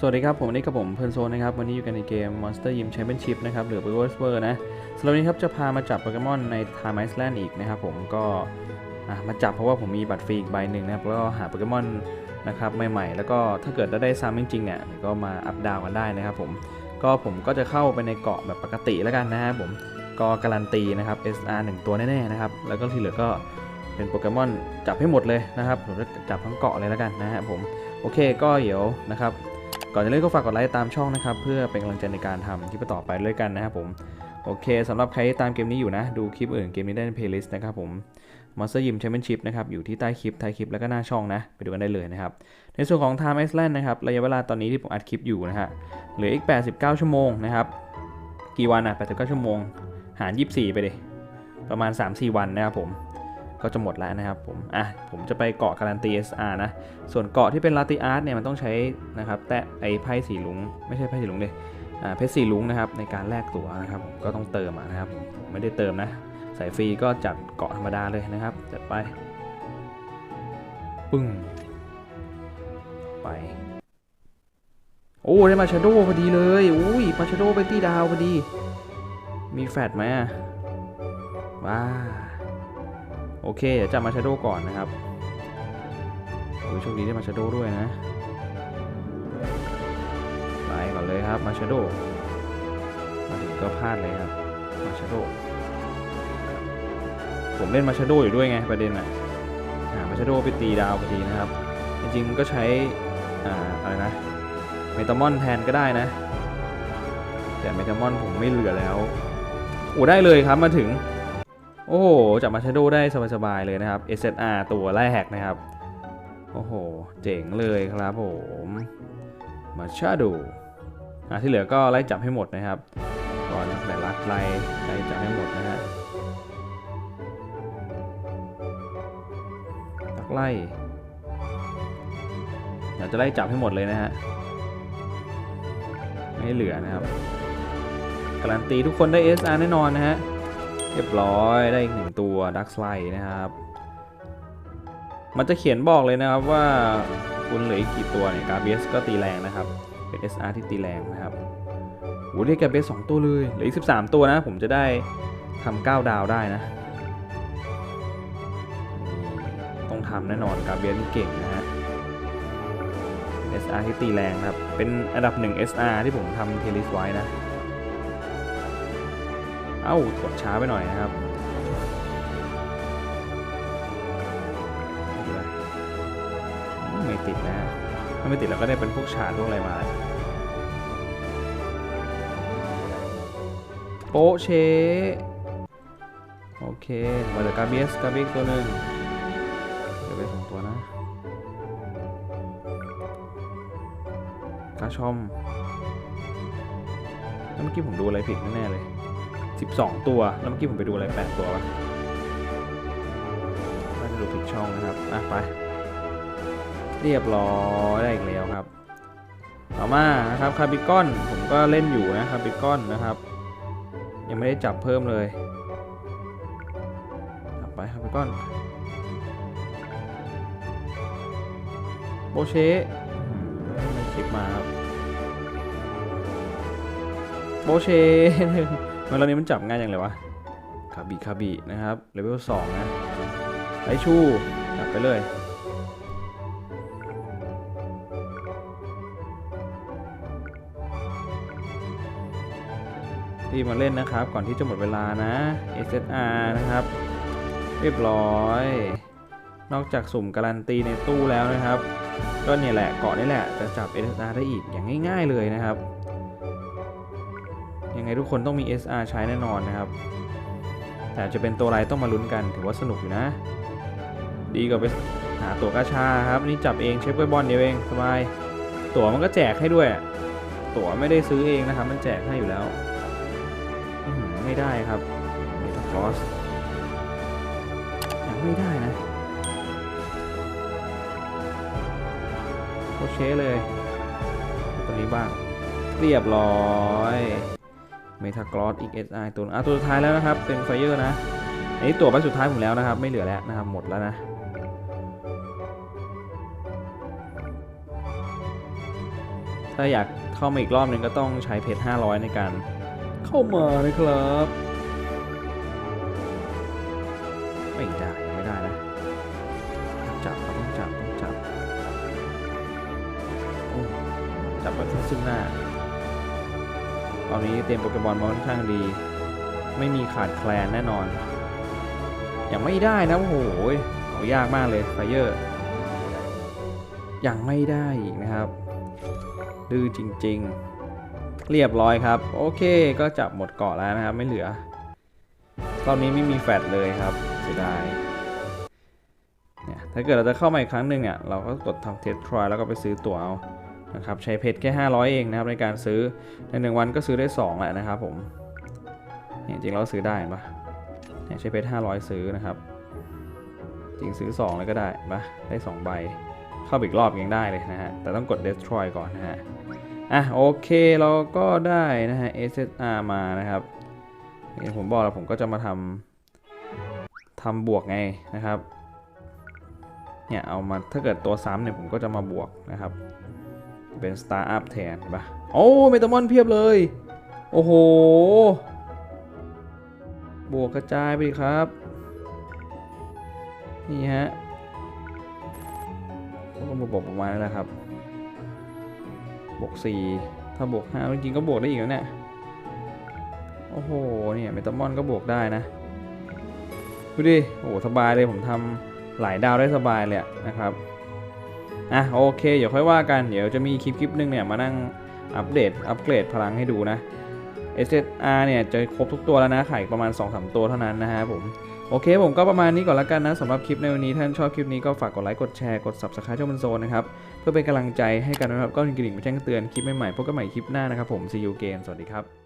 สวัสดีครับ ผมนนี้กับผมเพื่นโซนนะครับ วันนี้อยู่กันในเกม Monster Gym Championship นะครับหรือ b o w e r s w o r นะสำหรับวันนี้ครับจะพามาจับโปเกมอนใน Time Island อีกนะครับผมก็มาจับเพราะว่าผมมีบัตรฟรีอีกใบหนึ่งนะครับแล้วก็หาโปเกมอนนะครับใหม่ๆ แล้วก็ถ้าเกิดได้ซ้ำจริงๆเนี่ยก็มาอัพดาวกันได้นะครับผมก็ผมก็จะเข้าไปในเกาะแบบปกติแล้วกันนะครับผมก็การันตีนะครับ SR 1 ตัวแน่ๆนะครับแล้วก็ที่เหลือก็เป็นโปเกมอนจับให้หมดเลยนะครับผมจะจับทั้งเกาะเลยแล้วกันนะครับผมโอเคก็เดี๋ยวนะครับ ก่อนจะเล่นก็ฝากกดไลค์ตามช่องนะครับ เพื่อเป็นกำลังใจในการทำคลิปต่อไปด้วยกันนะครับผมโอเคสำหรับใครที่ตามเกมนี้อยู่นะ ดูคลิปอื่นเกมนี้ได้ในเพลย์ลิสต์นะครับผม Monster Gym Championship นะครับอยู่ที่ใต้คลิปท้ายคลิปแล้วก็หน้าช่องนะ ไปดูกันได้เลยนะครับ ในส่วนของ Time Island นะครับระยะเวลาตอนนี้ที่ผมอัดคลิปอยู่นะฮะเหลืออีก 89 ชั่วโมงนะครับกี่วันอะ89 ชั่วโมง หาร 24 ไปดิประมาณ 3-4 วันนะครับผม ก็จะหมดแล้วนะครับผม อะ ผมจะไปเกาะการันตี SR นะ ส่วนเกาะที่เป็นลาติอาร์ตเนี่ยมันต้องใช้นะครับ แต่ไอ้ไพ่สีลุง ไม่ใช่ไพ่สีลุงเลยอ่าเพชรสีลุงนะครับในการแลกตั๋วนะครับผมก็ต้องเติมนะครับผมไม่ได้เติมนะสายฟรีก็จัดเกาะธรรมดาเลยนะครับ จัดไป ปึ้ง ไป โอ้ได้มาชาโดพอดีเลยอุ้ยมาชาโดไปตีดาวพอดี มีแฟดไหมว้า โอเคเดี๋ยวจับมาชาโดก่อนนะครับโอ้ยโชคดีได้มาชาโดด้วยนะไปก่อนเลยครับมาชาโดมาถึงก็พลาดเลยครับมาชาโดผมเล่นมาชาโดอยู่ด้วยไงประเด็นอะอ่ามาชาโดไปตีดาวพอดีนะครับ จริงๆก็ใช้อ่าอะไรนะเมตามอนแทนก็ได้นะ แต่เมตามอนผมไม่เหลือแล้วโอ้ได้เลยครับมาถึง โอ้โหจับมาชโดได้สบายๆเลยนะครับ SSR ตัวแรกนะครับ โอ้โห เจ๋งเลยครับผมมาชาโดอะที่เหลือก็ไล่จับให้หมดนะครับ ก่อนแต่ลักไล่ไล่จับให้หมดนะฮะลักไล่เดี๋ยวจะไล่จับให้หมดเลยนะฮะไม่เหลือนะครับการันตีทุกคนได้ SR แน่นอนนะฮะ เรียบร้อยได้อีกหนึ่งตัวดักไลนะครับ มันจะเขียนบอกเลยนะครับว่าคุณเหลืออีกกี่ตัวเนี่ยกาเบสก็ตีแรงนะครับ เป็น SR ที่ตีแรงนะครับโหเรียกกาเบสสองตัวเลยเหลืออีก 13 ตัวนะผมจะได้ทำ9ดาวได้นะ ต้องทำแน่นอนกาเบสเก่งนะฮะ SR ที่ตีแรงครับ เป็นอันดับ 1 SR ที่ผมทำเทลิสไว้นะ เอ้ากดช้าไปหน่อยนะครับไม่ติดนะถ้าไม่ติดเราก็ได้เป็นพวกชาร์จพวกอะไรมาโปเชโอเคมาจากกาเบียสกาเบียสตัวหนึ่งเดี๋ยวไปสองตัวนะกาชอมเมื่อกี้ผมดูอะไรผิดแน่เลย 12 ตัว แล้วเมื่อกี้ผมไปดูอะไร 8 ตัววะน่าจะดูผิดช่องนะครับ อะ ไป เรียบร้อยได้อีกแล้วครับ ต่อมานะครับคาร์บิคอน ผมก็เล่นอยู่นะคาร์บิคอนนะครับ ยังไม่ได้จับเพิ่มเลยไปคาร์บิคอนโบเชไม่คลิปมาครับโบเช มันเรานี้มันจับง่ายอย่างเลยวะคาบิคาบินะครับเลเวล2นะไอชูจับไปเลยรีบมาเล่นนะครับ ก่อนที่จะหมดเวลานะ SSR นะครับ เรียบร้อย นอกจากสุ่มการันตีในตู้แล้วนะครับ ก็เนี่ยแหละเกาะนี่แหละจะจับ SSR ได้อีกอย่างง่าย ๆเลยนะครับ ยังไงทุกคนต้องมี SR ใช้แน่นอนนะครับ แต่จะเป็นตัวอะไรต้องมาลุ้นกันถือว่าสนุกอยู่นะ ดีกว่าไปหาตั๋วกาชาครับนี่จับเองเช็คไว้บอลเดียวเองสบายตั๋วมันก็แจกให้ด้วย ตั๋วไม่ได้ซื้อเองนะครับ มันแจกให้อยู่แล้วไม่ได้ครับเมตาคลอสยังไม่ได้นะโอเคเลยตัวนี้บ้างเรียบร้อย เมทากรอสอีก SI ตัวอะตัวสุดท้ายแล้วนะครับ เป็นไฟเออร์นะ อันนี้ตัวใบสุดท้ายผมแล้วนะครับ ไม่เหลือแล้วนะครับ หมดแล้วนะถ้าอยากเข้ามาอีกรอบนึงก็ต้องใช้เพชร500 ในการเข้ามานะครับ ไม่ได้ยังไม่ได้นะต้องจับต้องจับต้องจับจับแบบซึ่งหน้า ตอนนี้เตรียมโปเกมอนมาค่อนข้างดี ไม่มีขาดแคลนแน่นอน ยังไม่ได้นะโอ้โหโหยากมากเลยไฟเยอร์ยังไม่ได้อีกนะครับ ดื้อจริง ๆ เรียบร้อยครับ โอเคก็จับหมดเกาะแล้วนะครับ ไม่เหลือ รอบนี้ไม่มีแฟดเลยครับเสียดายเนี่ยถ้าเกิดเราจะเข้ามาอีกครั้งหนึ่งอะเราก็กดทำเทสทรายแล้วก็ไปซื้อตั๋วเอา นะครับใช้เพชรแค่ 500 เองนะครับในการซื้อในหนึ่งวันก็ซื้อได้2แหละนะครับผมเนี่ยจริงเราซื้อได้ปะใช้เพชร500 ซื้อนะครับ จริงซื้อ 2 เลยก็ได้ปะได้ 2 ใบเข้าอีกรอบยังได้เลยนะฮะแต่ต้องกด destroy ก่อนนะฮะอะโอเคเราก็ได้นะฮะ SSR มานะครับอย่างผมบอกแล้วผมก็จะมาทำทำบวกไงนะครับเนี่ยเอามาถ้าเกิดตัวซ้ำเนี่ยผมก็จะมาบวกนะครับ เป็น Star Up แทนปะโอ้เมตามอนเพียบเลย โอ้โห บวกกระจายไปดิครับ นี่ฮะก็บวกบวกประมาณนั้นแหละครับ บวก 4 ถ้าบวก5จริงๆก็บวกได้อีกแล้วเนี่ย โอ้โห เนี่ยเมตามอนก็บวกได้นะ ดูดิ โอ้สบายเลยผมทำหลายดาวได้สบายเลยนะครับ อะโอเค เดี๋ยวค่อยว่ากัน เดี๋ยวจะมีคลิปคลิปหนึงเนี่ยมานั่งอัปเดตอัปเกรดพลังให้ดูนะ SSR เนี่ยจะครบทุกตัวแล้วนะขายประมาณ 2-3 ตัวเท่านั้นนะฮะผมโอเคผมก็ประมาณนี้ก่อนละกันนะสำหรับคลิปในวันนี้ท่านชอบคลิปนี้ก็ฝากกดไลค์กดแชร์กด subscribe ช่องมันโซนนะครับ เพื่อเป็นกำลังใจให้กันนะครับ ก็กระดิ่งไปแจ้งเตือนคลิปใหม่ๆพบกันใหม่คลิปหน้านะครับผม see you again สวัสดีครับ